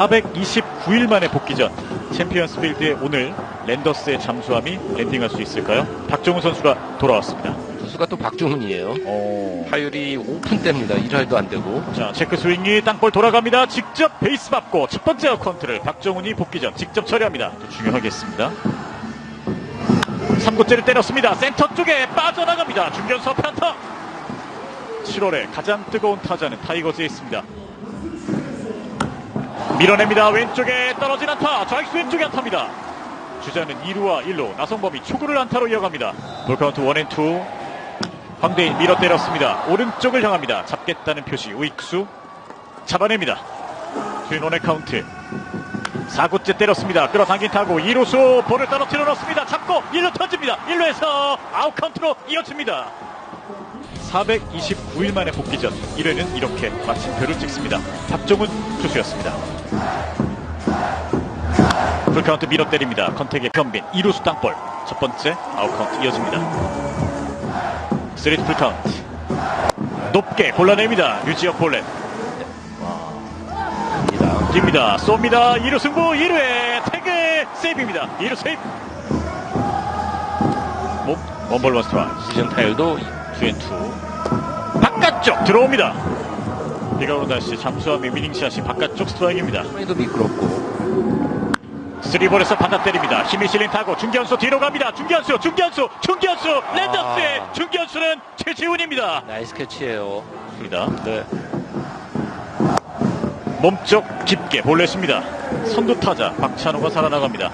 429일 만에 복귀전 챔피언스 필드에 오늘 랜더스의 잠수함이 랜딩할 수 있을까요? 박정우 선수가 돌아왔습니다. 투수가 또 박종훈이에요. 어... 타율이 5푼대입니다. 1할도 안 되고. 자 체크 스윙이 땅볼 돌아갑니다. 직접 베이스 밟고 첫 번째 아웃카운트를 박정훈이 복귀전 직접 처리합니다. 또 중요하겠습니다. 3구째를 때렸습니다. 센터 쪽에 빠져나갑니다. 중견수 편터 7월에 가장 뜨거운 타자는 타이거즈에 있습니다. 밀어냅니다. 왼쪽에 떨어진 안타. 좌익수 왼쪽에 안타입니다. 주자는 2루와 1루. 나성범이 초구를 안타로 이어갑니다. 볼카운트 1앤2. 황대인 밀어 때렸습니다. 오른쪽을 향합니다. 잡겠다는 표시. 우익수 잡아냅니다. 트윈원의 카운트. 4구째 때렸습니다. 끌어당긴 타고 2루수 볼을 떨어뜨려 놓습니다. 잡고 1루 던집니다. 1루에서 아웃 카운트로 이어집니다. 429일 만에 복귀전 1회는 이렇게 마침표를 찍습니다. 박정훈 투수였습니다. 풀카운트 밀어 때립니다. 컨택의 현빈 2루수 땅볼 첫 번째 아웃카운트 이어집니다. 3리 풀카운트 높게 골라냅니다. 유지혁 볼넷. 깁니다. 쏩니다. 2루 승부 1루에 태그 세이브입니다. 2루 세이브 목 원볼 원스트라 시즌 타율도 투앤투 바깥쪽 들어옵니다. 비가 오는 날씨 잠수함의 위닝샷이 바깥쪽 스트라이크입니다. 이번에도 미끄럽고. 스리볼에서 받아 때립니다. 힘이 실린 타고 중견수 뒤로 갑니다. 중견수, 중견수, 중견수, 랜더스의 아. 중견수는 최지훈입니다. 나이스 캐치예요. 입니다. 네. 몸쪽 깊게 볼넷입니다. 선두 타자 박찬호가 살아나갑니다.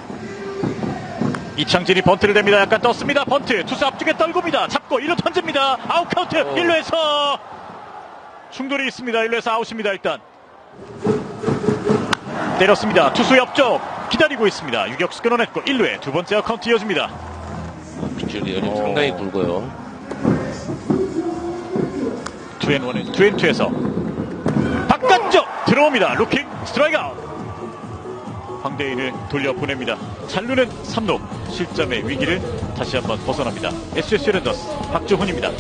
이창진이 번트를 댑니다. 약간 떴습니다. 번트 투수 앞쪽에 떨굽니다. 잡고 1루 던집니다. 아웃 카운트 오. 1루에서 충돌이 있습니다. 1루에서 아웃입니다. 일단 때렸습니다. 투수 옆쪽 기다리고 있습니다. 유격수 끊어냈고 1루에 두 번째 아웃 카운트 이어집니다. 빗줄이 오. 상당히 굵어요. 투앤원은 투앤투에서 바깥쪽 들어옵니다. 루킹 스트라이크 아웃. 황대인을 돌려보냅니다. 잘루는 3루 실점의 위기를 다시 한번 벗어납니다. SSU 랜더스 박주훈입니다.